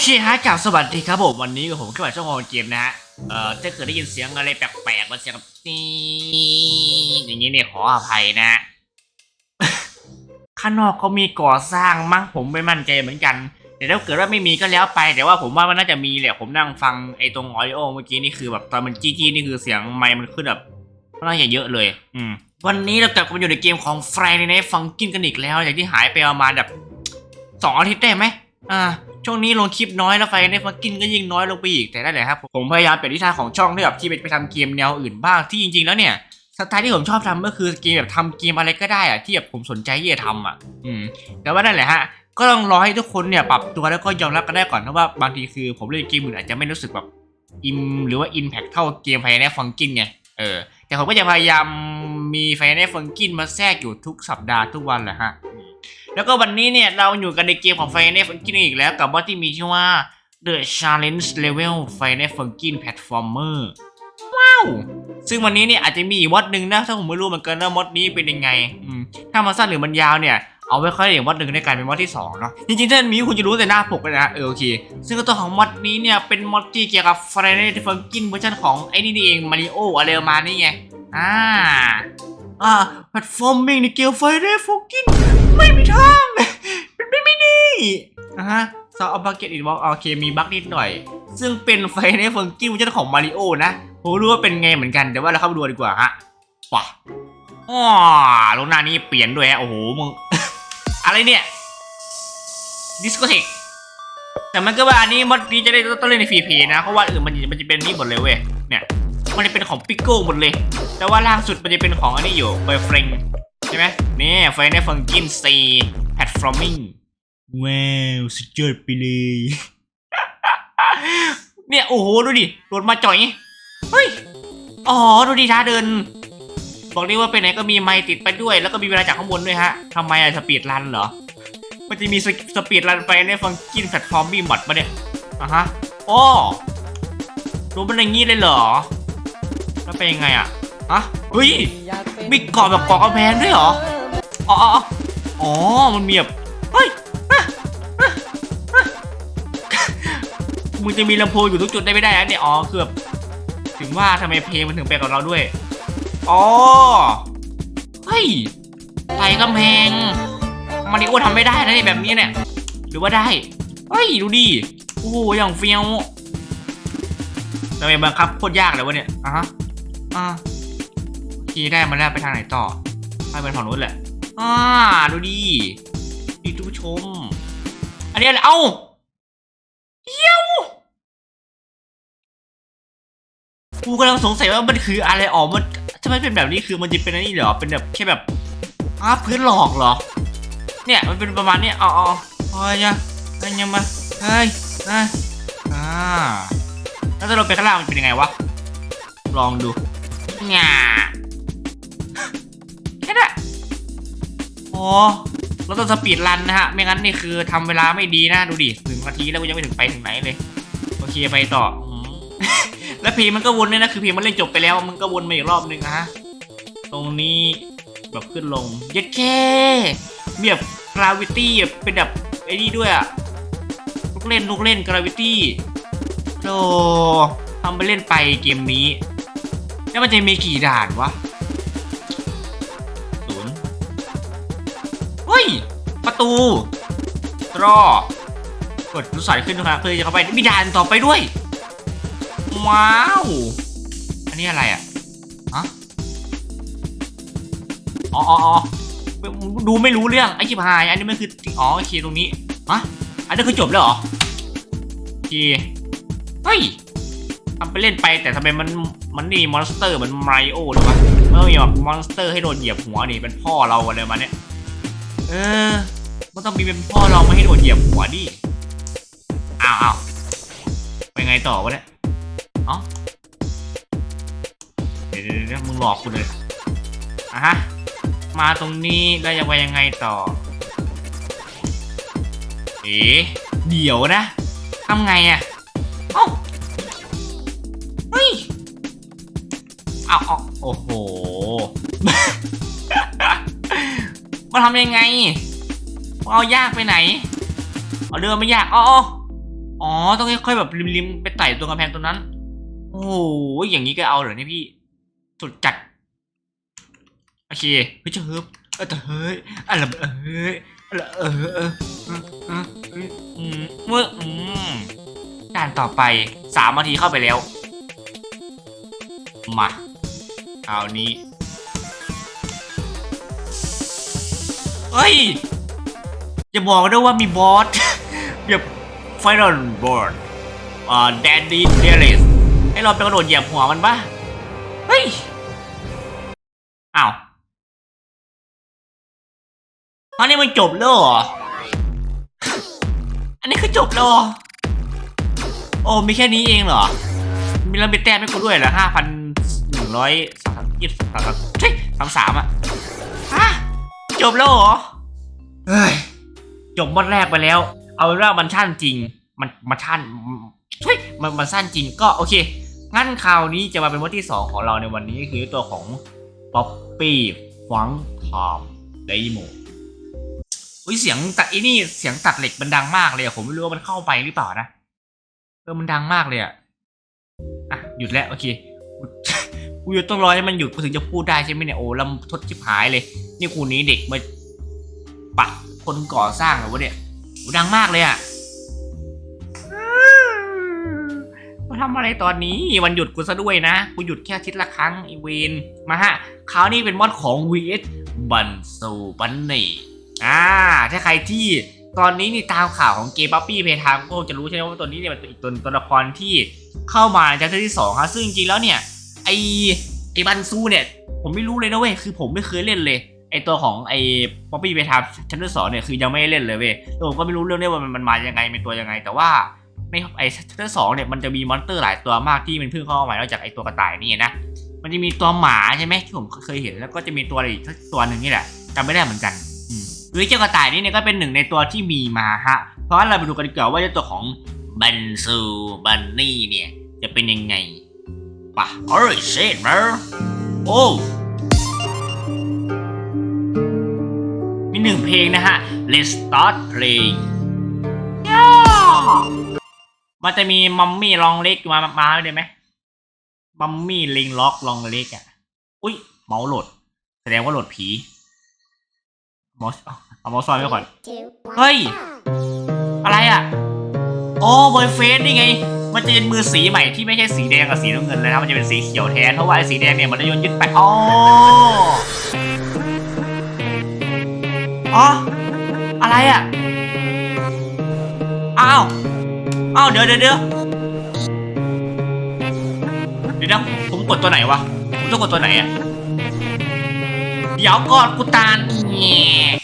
เคฮะกล่าวสวัสดีครับผมวันนี้กับผมขึ้นมาช่องของเกมนะฮะ เอ่อถ้าเกิดได้ยินเสียงอะไรแปลกๆมันเสียงแบบนี่อย่างนี้เนี่ยขออภัยนะข้างนอกเขามีก่อสร้างมั้งผมไม่มั่นใจเหมือนกัน แต่ถ้าเกิดว่าไม่มีก็แล้วไป แต่ว่าผมว่ามันน่าจะมีแหละผมนั่งฟังไอ้ตรงออดิโอเมื่อกี้นี่คือแบบตอนมันจี้จี้นี่คือเสียงไมค์มันขึ้นแบบค่อนข้าจะเยอะเลย อืม วันนี้เรากลับมาอยู่ในเกมของ Friday Night Funkin' กันอีกแล้วจากที่หายไปประมาณแบบสองอาทิตย์ได้ไหมอ่า ช่วงนี้ลงคลิปน้อยแล้ว Friday Night Funkin' ก็ยิ่งน้อยลงไปอีกแต่นั่นแหละครับผมพยายามเปลี่ยนทิศทางของช่องที่แบบที่ไปทำเกมแนวอื่นบ้างที่จริงๆแล้วเนี่ยสไตล์ที่ผมชอบทำก็คือเกมแบบทำเกมอะไรก็ได้อะที่แบบผมสนใจที่จะทำอะ อืมแต่ว่านั่นแหละฮะก็ต้องรอให้ทุกคนเนี่ยปรับตัวแล้วก็ยอมรับกันได้ก่อนเพราะว่าบางทีคือผมเล่นเกมอื่นอาจจะไม่รู้สึกแบบอิมหรือว่าอินแพคเท่าเกมไฟแน f ฟังกินไงเออแต่ผมก็จะพยายามมีไฟแน f ฟังกินมาแทรกอยู่ทุกสัปดาห์ทุกวันแหละฮะ แล้วก็วันนี้เนี่ยเราอยู่กันในเกมของไฟแน f ฟังกินอีกแล้วกับว่าที่มีชื่อว่า The Challenge Level Final Funkin Platformer ว้าว ซึ่งวันนี้เนี่ยอาจจะมีอีกมอดหนึ่งนะ ถ้าผมไม่รู้เหมือนกันว่ามอดนี้เป็นยังไง ถ้ามันสั้นหรือมันยาวเนี่ยเอาไว้ค่อยเรียกมอดหนึ่งในการเป็นมอดที่สองเนาะจริงๆถ้ามันมีคุณจะรู้แต่หน้าปกเลยนะเออโอเค ซึ่งตัวของมอดนี้เนี่ยเป็นมอดที่เกี่ยวกับ Friday the Funkin' เวอร์ชันของไอ้นี่นี่เองมาริโออะไรมานี้ไงอ่า อ่าแพลตฟอร์มมิ่งในเกม Friday Funkin' ไม่มีทางเป็นไปไม่ได้อ่าฮะซอฟต์บักเก็ตอินบ็อกโอเคมีบั๊กนิดหน่อย ซึ่งเป็น Friday Funkin' เวอร์ชันของมาริโอนะผมรู้ว่าเป็นไงเหมือนกันแต่ว่าเราเข้าไปดูดีกว่าฮะป่ะอ๋อลงหน้านี้เปลี่ยนด้วยฮะโอ้โหมึงอะไรเนี่ยดิสโกเทกแต่มันก็ว่าอันนี้มันนี้จะได้ต้องเล่นในฟรีเพย์นะเพราะว่าอื่นมันจะมันจะเป็นนี่หมดเลยเว้ยเนี่ย มันจะเป็นของปิโก้หมดเลย แต่ว่าล่างสุดมันจะเป็นของอันนี้อยู่เบย์เฟรงใช่ไหมนี่ไฟในฟังกินซีแพลตฟอร์มิงว้าวสุดยอดไปเลยเนี่ยโอ้โหดูดิโดนมาจ่อยเฮ้ยอ๋อดูดีท่าเดิน บอกได้ว่าไปไหนก็มีไมค์ติดไปด้วย แล้วก็มีเวลาจากข้างบนด้วยฮะทำไมอะสปีดรันเหรอมันจะมีสสปีดรันไปในฟังกินแพลตฟอร์มบีมบอดปะเนี่ยอะฮะอ๋อดูมันอย่างงี้เลยเหรอ แล้วเป็นยังไงอะฮะเฮ้ยมีเกาะแบบเกาะกำแพงด้วยเหรอ อ๋ออ๋ออ๋ออ๋อมันมีแบบเฮ้ยอะอะอะมึงจะมีลำโพงอยู่ทุกจุดได้ไม่ได้อะเนี่ย อ๋อ คือแบบถึงว่าทำไมเพลงมันถึงไปกับเราด้วย อ๋อ เฮ้ยไต่กำแพงมาริโอทำไม่ได้นะเนี่ยแบบนี้เนี่ย หรือว่าได้ เฮ้ย ดูดิ โอ้โหอย่างเฟี้ยวทำไมบังคับโคตรยากเลยวะเนี่ยอะฮะ อ่าทีได้มาแล้วไปทางไหนต่อไปเป็นฝั่งนู้นแหละอ่าดูดิดีทุกชม อันนี้อะไรเอ้าเหี้ยวกูกำลังสงสัยว่ามันคืออะไรอ๋อมันทำไมเป็นแบบนี้คือมันจะเป็นอะไรนี่เหรอเป็นแบบแค่แบบอ้าพื้นหลอกเหรอ เนี่ยมันเป็นประมาณนี้อ๋ออ๋ออ๋อยังยังมาเฮ้ยเฮ้ยอ่าแล้วถ้าเราไปข้างล่างมันเป็นยังไงวะลองดู ง่าแค่นั้นอ๋อเราต้องสปีดรันนะฮะ ไม่งั้นนี่คือทำเวลาไม่ดีนะ ดูดิหนึ่งนาทีแล้วกูยังไม่ถึงไปถึงไหนเลย โอเคไปต่อ แล้วพลงมันก็วนเนี่ยนะ คือพลงมันเล่นจบไปแล้ว มันก็วนมาอีกรอบนึงนะฮะ ตรงนี้แบบขึ้นลง เย็ดแค่มีแบบกราวิตี้แบบเป็นแบบไอ้นี่ด้วยอะลูกเล่นลูกเล่นกราวิตี้โธ่ทำไปเล่นไปเกมนี้ แล้วมันจะมีกี่ด่านวะศูนย์เฮ้ย ประตูรอกดลูกศรขึ้นนะครับเพื่อจะเข้าไป มีด่านต่อไปด้วย ว้าว อันนี้อะไรอะฮะอ๋ออ๋ออ๋อดูไม่รู้เรื่อง ไอ้ชิบหาย อันนี้มันคือ อ๋อโอเคตรงนี้ฮะอันนี้คือจบแล้วเหรอโอเคเฮ้ยทำไปเล่นไปแต่ทำไมมัน มันนี่มอนสเตอร์มันไมโอเลยวะมันต้องมีแบบมอนสเตอร์ให้โดนเหยียบหัวนี่เป็นพ่อเราอะไรมาเนี่ยเออมันต้องมีเป็นพ่อเราไม่ให้โดนเหยียบหัวดิอ้าวอ้าวไปไงต่อวะเนี่ยเอ้าเดี๋ยวเดี๋ยวมึงหลอกกูเลยอะฮะมาตรงนี้แล้วจะไปยังไงต่อ เอ๋เดี๋ยวนะทำไงอะ เอาเอาโอ้โหมาทำยังไง เอายากไปไหน เอาเดินไม่ยากอ๋ออ๋ออ๋อต้องค่อยๆแบบริมๆไปไต่ตรงกำแพงตรงนั้น โอ้โห อย่างนี้ก็เอาเหรอเนี่ยพี่ สุดจัด โอเคเฮ้ยเจะเฮิบเออแต่เฮ้ยอะไรเอ้ยอะไรเออเออเออเออเอออืมเมื่ออืมด่านต่อไปสามนาทีเข้าไปแล้ว มา คราวนี้เฮ้ย อย่าบอกนะว่ามีบอสแบบไฟนอลบอสอ่าแดนดี้เดลิสให้เราไปกระโดดเหยียบหัวมันปะเฮ้ยอ้าวอันนี้มันจบแล้วเหรอ อันนี้คือจบแล้วโอ้มีแค่นี้เองเหรอ มีแล้วมีแต้มให้กูด้วยเหรอห้าพันหนึ่งร้อยสาม ยี่สิบสามใช่สามสามอะฮะจบแล้วเหรอเฮ้ยจบวันแรกไปแล้ว เอาเป็นว่ามันชั่นจริง มันมันชั่นเฮ้ยมันมันสั้นจริงก็โอเค งั้นคราวนี้จะมาเป็นวันที่ 2 ของเราในวันนี้คือตัวของป๊อปปี้ฟังทอมไดโมอุ้ยเสียงตัดไอ้นี่เสียงตัดเหล็กมันดังมากเลยอะผมไม่รู้ว่ามันเข้าไปหรือเปล่านะเออมันดังมากเลยอะอะหยุดแล้วโอเค กูจะต้องรอให้มันหยุดกูถึงจะพูดได้ใช่ไหมเนี่ยโอ้ลำทดชิบหายเลย นี่คูนี้เด็กมาปักคนก่อสร้างเหรอวะเนี่ยดังมากเลยอะมาทำอะไรตอนนี้วันหยุดกูซะด้วยนะกูหยุดแค่อาทิตย์ละครั้งไอีเวนมาฮะคราวนี้เป็นมอดของ vs บันโซบันนี่อ่าถ้าใครที่ตอนนี้นี่ตามข่าวของเกมปั๊ปปี้เพทามก็คงจะรู้ใช่ไหมว่าตัวนี้เนี่ยมันเป็นอีกตัวตัวละครที่เข้ามาในชั้นที่สองครับซึ่งจริงๆแล้วเนี่ย ไอไอบันซูเนี่ย ผมไม่รู้เลยนะเว้ย คือผมไม่เคยเล่นเลย ไอตัวของไอป๊อปปี้ไปทำชั้นที่สองเนี่ยคือยังไม่เล่นเลยเว้ยแล้วผมก็ไม่รู้เรื่องเนี้ว่ามันมันมายังไงเป็นตัวยังไง แต่ว่าในไอชั้นที่สองเนี่ยมันจะมีมอนสเตอร์หลายตัวมากที่มันเพิ่งเข้ามาใหม่นอกจากไอตัวกระต่ายนี่นะ มันจะมีตัวหมาใช่ไหมที่ผมเคยเห็นแล้วก็จะมีตัวอะไรอีกตัวหนึ่งนี่แหละจำไม่ได้เหมือนกันหรือเจ้ากระต่ายนี่เนี่ยก็เป็นหนึ่งในตัวที่มีมาฮะ เพราะเราไปดูกันดีกว่าว่าเจ้าตัวของบันซูบันนี่เนี่ยจะเป็นยังไง ป่ะ alright shit man โอ้มีหนึ่งเพลงนะฮะ let's start playing ย่ามันจะมีมัมมี่ลองเล็กมา มาได้ไหมมัมมี่ลิงล็อกลองเล็กอะ อุ้ยเมาส์โหลด แสดงว่าโหลดผีเมาส์เอาเมาส์ซ่อนไว้ก่อน เฮ้ย อะไรอะ โอ้บอยเฟสนี่ไง มันจะเป็นมือสีใหม่ที่ไม่ใช่สีแดงกับสีน้ำเงินเลยนะมันจะเป็นสีเขียวแทนเพราะว่าไอ้สีแดงเนี่ยมันจะโยนยึดไปอ๋ออ๋ออะไรอะอ้าวอ้าวเดี๋ยวเดี๋ยวเดี๋ยวเดี๋ยวนะผมกดตัวไหนวะผมต้องกดตัวไหนอะเดี๋ยวก่อนกูตาลแง่กู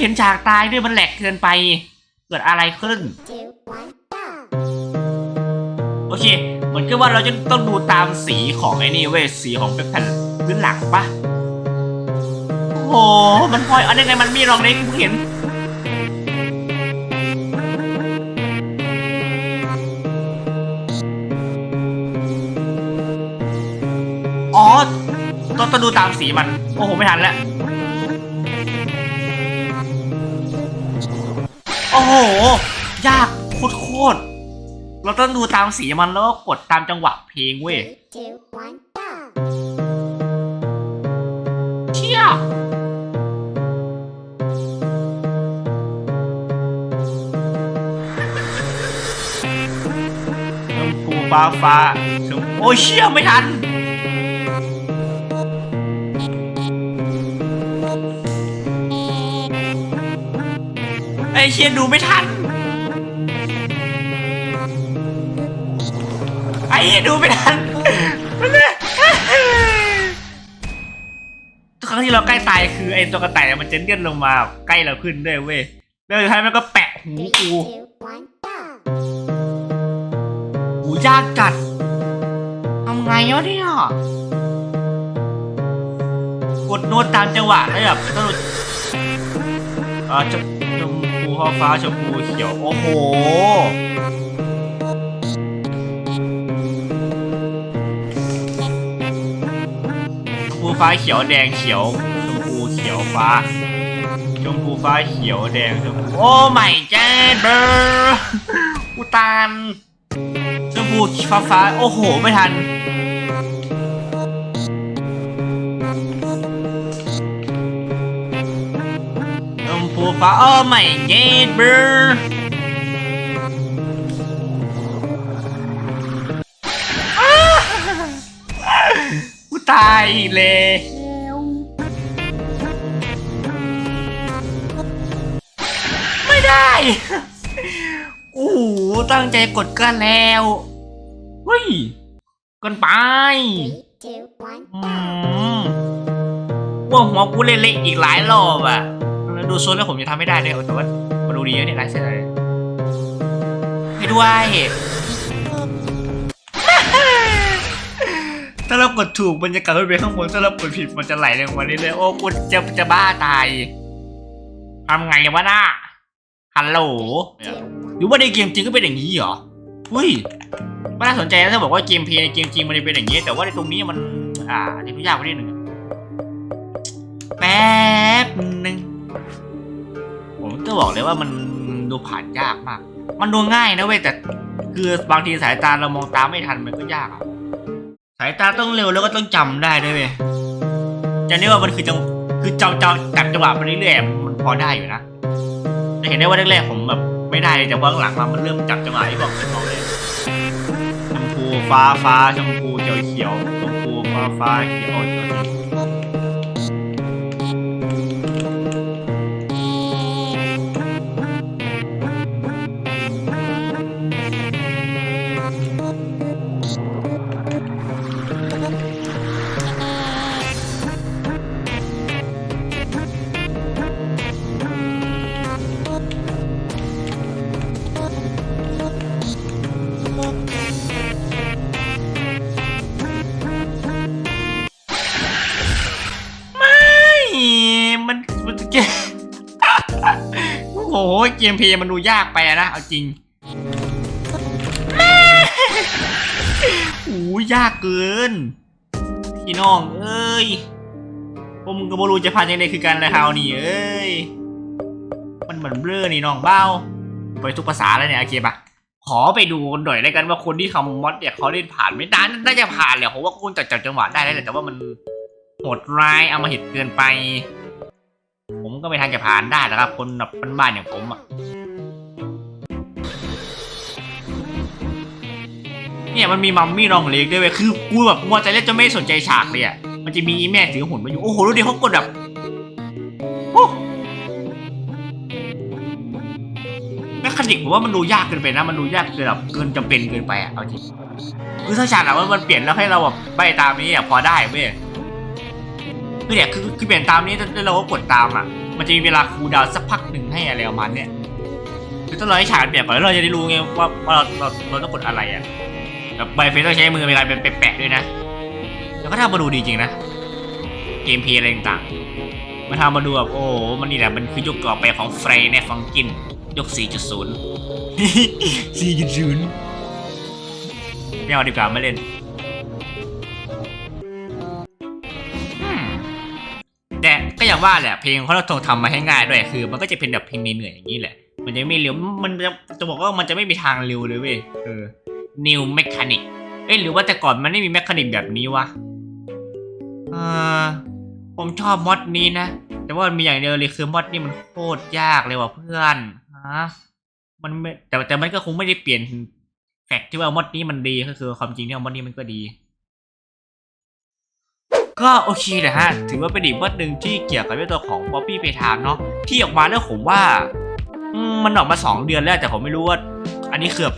เห็นฉากตายด้วยมันแหลกเกินไป เกิดอะไรขึ้น โอเค เหมือนกับว่าเราจะต้องดูตามสีของไอ้นี่เว้ยสีของเป็นแผ่นพื้นหลังปะโอ้โห มันพลอยอันนี้ไงมันมีรองเล็กเพิ่งเห็นอ๋อต้องต้องดูตามสีมัน โอ้โห ไม่ทันแล้ว โอ้โห ยากโคตรๆเราต้องดูตามสีมันแล้วก็กดตามจังหวะเพลงเว้ยเชี่ยชมพูฟ้าฟ้าชมโอ้ยเชี่ยไม่ทัน อ้เชียดูไม่ทัน ไอ้เหี้ยดูไม่ทันทุกครั้งที่เราใกล้ตายคือไอ้ตัวกระต่ายมันจะเลื่อนลงมาใกล้เราขึ้นด้วยเว้ยแล้วสุดท้ายมันก็แปะหูกูหูยากจัดทำไงวะเนี่ยกดโน้ตตามจังหวะแล้วแบบต้องเออชมชม พูฟ้าชมพูเขียว โอ้โห ชมพูฟ้าเขียวแดงเขียว ชมปูเขียวฟ้า ชมพูฟ้าเขียวแดงชมพูโอ้ไม่เจ็ดเบอร์กูตานชมพูฟ้าฟ้า โอ้โห ไม่ทัน ชมพูฟ้าโอ้ไม่เจ็ดเบอร์กูตายอีกเลยไม่ได้โอ้โหตั้งใจกดกันแล้วเฮ้ยเกันไป Three, two, one. อืมว่าหัวกูเละๆอีกหลายรอบอะแล้ว ดูโซนแล้วผมจะทำไม่ได้ด้วยแต่ว่ามาดูดีนะเนี่ยลายเส้นอะไรให้ด้วยถ้าเรากดถูกมันจะกลับไปข้างบนถ้าเรากดผิดมันจะไหลลงมาเรื่อยๆโอ้กูจะจะบ้าตายทำไงวะน่าฮัลโหลหรือว่าในเกมจริงก็เป็นอย่างนี้เหรออุ้ยไม่น่าสนใจนะถ้าบอกว่าเกมเพลย์ในเกมจริงมันจะเป็นอย่างนี้ แต่ว่าในตรงนี้มัน อ่าอาจจะยุ่ยากกว่านิดหนึ่งแป๊บหนึ่ง ก็บอกเลยว่ามันดูผ่านยากมาก มันดูง่ายนะเว้ยแต่คือบางทีสายตาเรามองตามไม่ทันมันก็ยากอะสายตาต้องเร็วแล้วก็ต้องจำได้ด้วยเว้ยจะเรียกว่ามันคือจังคือจำจำจับจังหวะไปเรื่อยๆมันพอได้อยู่นะจะเห็นได้ว่าแรกๆผมแบบไม่ได้แต่ว่าหลังมามันเริ่มจับจังหวะที่บอกเป็นบอกเลยชมพูฟ้าฟ้าชมพูเขียวเขียวชมพูฟ้าฟ้าเขียวเขียว เกมโอ้โหเกมเพย์มันดูยากไปนะเอาจริงโอ้ยยากเกินพี่น้องเอ้ยผมก็บ่รู้จะพันยังไงคือกันเลยฮาวนี่เอ้ยมันเหมือนเบลอนี่น้องเบ้าไปทุกภาษาแล้วเนี่ยโอเคปะขอไปดูหน่อยแล้วกันว่าคนที่ทำมอดเนี่ยเขาเล่นผ่านไม่ได้น่าจะผ่านแหละผมว่าคุณจับจับจังหวะได้แล้วแหละแต่ว่ามันโหดร้ายเอามาหิดเกินไป ก็ไม่ทันจะผ่านได้แล้วครับ คนแบบบ้านๆอย่างผมอะเนี่ยมันมีมัมมี่รองเล็กด้วยเว้ยคือกูแบบมัวใจเล่นจนไม่สนใจฉากเลยอะมันจะมีแม่ถือหุ่นมาอยู่โอ้โหดูดิเขากดแบบโอ้แมคคานิกผมว่ามันดูยากเกินไปนะ มันดูยากเกินแบบเกินจำเป็นเกินไปอะเอาจริงคือถ้าฉากอะว่ามันเปลี่ยนแล้วให้เราแบบใบตามนี้อะพอได้เว้ยคือเนี่ยคือคือเปลี่ยนตามนี้แล้วเราก็กดตามอะ มันจะมีเวลาคูลดาวน์สักพักหนึ่งให้อะไรประมาณเนี้ยคือต้องรอให้ฉากเปลี่ยนก่อนแล้วเราจะได้รู้ไงว่าว่าเราเราเราต้องกดอะไรอะแบบใบเฟซต้องใช้มือในการเป็นแปะๆด้วยนะ แล้วก็ทำมาดูดีจริงนะ เกมเพลย์อะไรต่างๆมันทำมาดูแบบโอ้มันนี่แหละมันคือยุคก่อบไปของเฟรในฟังกินยก 4.0 4.0ไม่เอาดีกว่าไม่เล่น ก็อย่างว่าแหละเพลงเขาต้องทำมาให้ง่ายด้วยคือ มันก็จะเป็นแบบเพลงเหนื่อยๆอย่างนี้แหละ มันจะไม่เร็วมันจะจะบอกว่ามันจะไม่มีทางเร็วเลยเว้ยเออ new mechanic เอ้ยหรือว่าแต่ก่อนมันไม่มีแมคานิกแบบนี้วะเออผมชอบมอดนี้นะ แต่ว่ามันมีอย่างเดียวเลยคือมอดนี่มันโคตรยากเลยว่ะเพื่อนฮะมันไม่แต่แต่มันก็คงไม่ได้เปลี่ยนแฟกต์ที่ว่ามอดนี้มันดีก็คือความจริงที่ว่ามอดนี้มันก็ดี ก็โอเคนะฮะ ถือว่าเป็นอีกวัดหนึ่งที่เกี่ยวกับเรื่องตัวของป๊อปปี้เพทามเนาะที่ออกมาแล้วผมว่ามันออกมา 2 เดือนแล้วแต่ผมไม่รู้ว่า อันนี้คือบ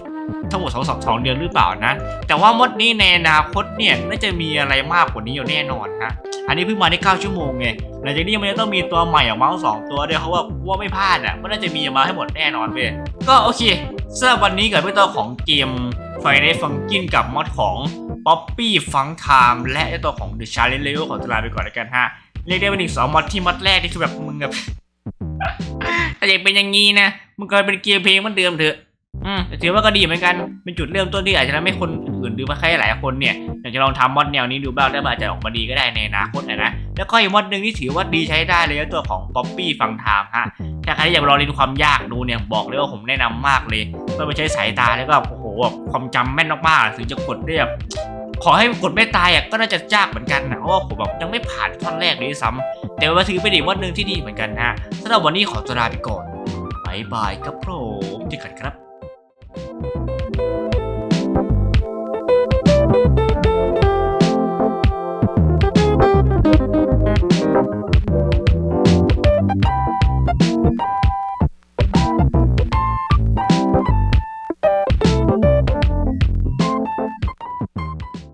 ทั้งหมดสองสองสองเดือนหรือเปล่านะ แต่ว่ามดนี้ในอนาคตเนี่ยน่าจะมีอะไรมากกว่านี้อยู่แน่นอนฮะอันนี้เพิ่งมาได้ 9 ชั่วโมงไงหลังจากนี้มันจะต้องมีตัวใหม่ออกมาสองตัวด้วยเพราะว่าว่าไม่พลาดอะมันน่าจะมีออกมาให้หมดแน่นอนเว้ยก็โอเคสำหรับวันนี้กับเรื่องตัวของเกมไฟในฟังกินกับมอดของ ป๊อปปี้ฟังไทม์และไอ้ตัวของ The Challenge Level ของตลาไปก่อนแล้วกันฮะเรียกได้เป็นอีกสองมอดที่มอดแรกนี่คือแบบมึงแบบแต่ยังเป็นอย่างงี้นะมึงก็เป็นเกียร์เพลงเหมันเดิมเถอะอืมแต่ถือว่าก็ดีเหมือนกันเป็นจุดเริ่มต้นที่อาจจะทำให้คนอื่นหรือว่าใครหลายคนเนี่ยอยากจะลองทำมอดแนวนี้ดูบ้างแล้วมันอาจจะออกมาดีก็ได้ในอนาคตนะนะแล้วก็อีกมอดหนึ่งที่ถือว่าดีใช้ได้เลยก็ตัวของป๊อปปี้ฟังไทม์ฮะถ้าใครที่อยากลองเรียนความยากดูเนี่ยบอกเลยว่าผมแนะนำมากเลยต้องไปใช้สายตาแล้วก็โอ้โหแบบความจำแม่นมากๆถึงจะกดได้แบบ ขอให้กดไม่ตายอะก็น่าจะยากเหมือนกันนะเพราะว่าผมแบบยังไม่ผ่านท่อนแรกเลยด้วยซ้ำแต่ว่าถือเป็นอีกวันหนึ่งที่ดีเหมือนกันนะสำหรับวันนี้ขอตัวลาไปก่อนบายบายครับผมที่กันครับ